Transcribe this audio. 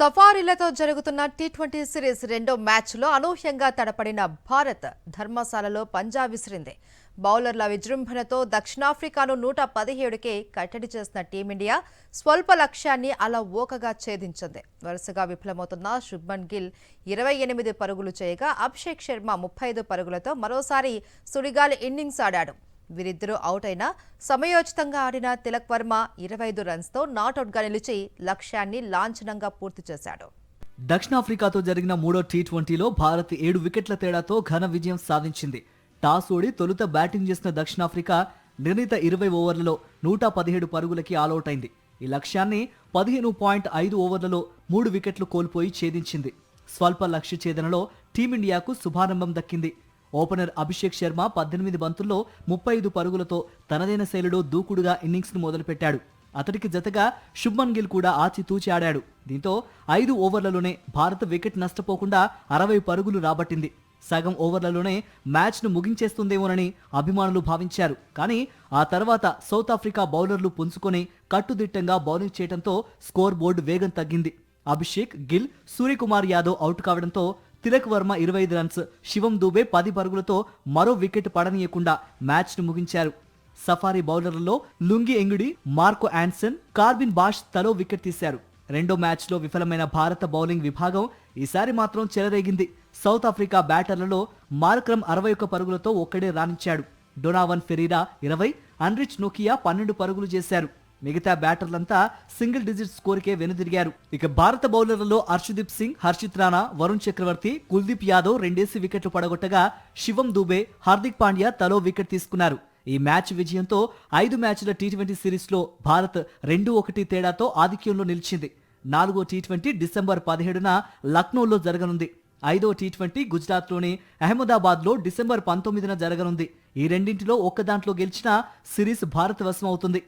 సఫారీలతో జరుగుతున్న T twenty series రెండో మ్యాచ్లో అనూహ్యంగా తడపడిన భారత్ ధర్మశాలలో పంజా విసిరింది. బౌలర్ల విజృంభణతో దక్షిణాఫ్రికాను నూట పదిహేడుకే కట్టడి చేసిన టీమిండియా స్వల్ప లక్ష్యాన్ని అలా ఓకగా ఛేదించింది. వరుసగా విఫలమవుతున్న శుభ్మన్ గిల్ ఇరవై ఎనిమిది పరుగులు చేయగా అభిషేక్ శర్మ ముప్పై ఐదు పరుగులతో మరోసారి సుడిగాలి ఇన్నింగ్స్ ఆడాడు. వీరిద్దరూ అవుట్ అయినా సమయోచితంగా ఆడిన తిలక్ వర్మ ఇరవై ఐదు రన్స్తో నాట్అవుట్గా నిలిచి లక్ష్యాన్ని లాంఛనంగా పూర్తి చేశాడు. దక్షిణాఫ్రికాతో జరిగిన మూడో టీ ట్వంటీలో భారత్ ఏడు వికెట్ల తేడాతో ఘన విజయం సాధించింది. టాస్ ఓడి తొలుత బ్యాటింగ్ చేసిన దక్షిణాఫ్రికా నిర్ణీత ఇరవై ఓవర్లలో నూట పదిహేడు పరుగులకి ఆలౌట్ అయింది. ఈ లక్ష్యాన్ని పదిహేను పాయింట్ ఐదు ఓవర్లలో మూడు వికెట్లు కోల్పోయి ఛేదించింది. స్వల్ప లక్ష్య ఛేదనలో టీమిండియాకు శుభారంభం దక్కింది. ఓపెనర్ అభిషేక్ శర్మ పద్దెనిమిది బంతుల్లో ముప్పై ఐదు పరుగులతో తనదైన శైలిలో దూకుడుగా ఇన్నింగ్స్ను మొదలుపెట్టాడు. అతడికి జతగా శుభ్మన్ గిల్ కూడా ఆచితూచి ఆడాడు. దీంతో ఐదు ఓవర్లలోనే భారత్ వికెట్ నష్టపోకుండా అరవై పరుగులు రాబట్టింది. సగం ఓవర్లలోనే మ్యాచ్ను ముగించేస్తుందేమోనని అభిమానులు భావించారు. కానీ ఆ తర్వాత సౌత్ ఆఫ్రికా బౌలర్లు పుంజుకొని కట్టుదిట్టంగా బౌలింగ్ చేయడంతో స్కోర్ బోర్డు వేగం తగ్గింది. అభిషేక్ గిల్ సూర్యకుమార్ యాదవ్ అవుట్ కావడంతో తిలక్ వర్మ ఇరవై ఐదు రన్స్ శివం దూబే పది పరుగులతో మరో వికెట్ పడనీయకుండా మ్యాచ్ను ముగించారు. సఫారీ బౌలర్లలో Lungi Ngidi Marco Jansen Corbin Bosch తలో వికెట్ తీశారు. రెండో మ్యాచ్లో విఫలమైన భారత బౌలింగ్ విభాగం ఈసారి మాత్రం చెలరేగింది. సౌత్ ఆఫ్రికా బ్యాటర్లలో మార్క్రమ్ అరవై ఒక్క పరుగులతో ఒక్కడే రాణించాడు. డొనావన్ ఫెరీరా ఇరవై అన్రిచ్ నోకియా పన్నెండు పరుగులు చేశారు. మిగతా బ్యాటర్లంతా సింగిల్ డిజిట్ స్కోర్కే వెనుదిరిగారు. ఇక భారత బౌలర్లలో హర్షదీప్ సింగ్ హర్షిత్ రాణా వరుణ్ చక్రవర్తి కుల్దీప్ యాదవ్ రెండేసి వికెట్లు పడగొట్టగా శివం దూబే హార్దిక్ పాండ్యా తలో వికెట్ తీసుకున్నారు. ఈ మ్యాచ్ విజయంతో ఐదు మ్యాచ్ల టీ ట్వంటీ సిరీస్లో భారత్ రెండు ఒకటి తేడాతో ఆధిక్యంలో నిలిచింది. నాలుగో టీ ట్వంటీ డిసెంబర్ పదిహేడున లక్నోలో జరగనుంది. ఐదో టీ ట్వంటీ గుజరాత్లోని అహ్మదాబాద్లో డిసెంబర్ పంతొమ్మిదిన జరగనుంది. ఈ రెండింటిలో ఒక్క దాంట్లో గెలిచినా సిరీస్ భారత్ వశం అవుతుంది